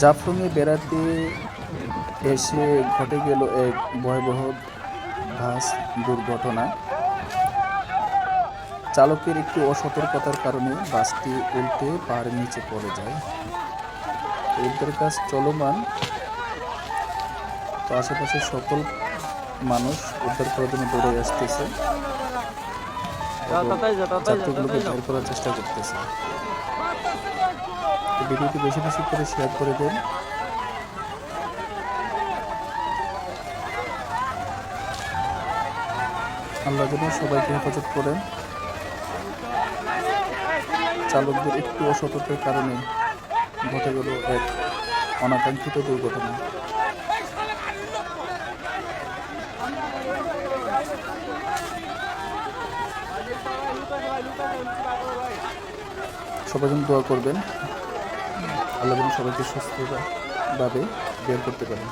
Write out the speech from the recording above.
জাফলংয়ে বেড়াতে এসে ঘটে গেল এক ভয়াবহ বাস দুর্ঘটনা। চালকের একটি অসতর্কতার কারণে বাসটি উল্টে পাহাড়ের নিচে পড়ে যায়। উদ্ধার কাজ চলমান। তো আশেপাশে সকল মানুষ উদ্ধার করার জন্য দৌড়ে আসতেছে। এবং যাত্রীগুলোকে বের করার চেষ্টা করতেছে। ভিডিওটি বেশি বেশি করে শেয়ার করে দেন। আল্লাহ যেন সবাইকে হেফাজত করেন। চালকদের একটু অসতর্কের কারণে ঘটে গেল এক অনাকাঙ্ক্ষিত দুর্ঘটনা। সবাই যেন দোয়া করবেন। আল্লাহ যেন সবাইকে সুস্থভাবে বের করতে পারেন।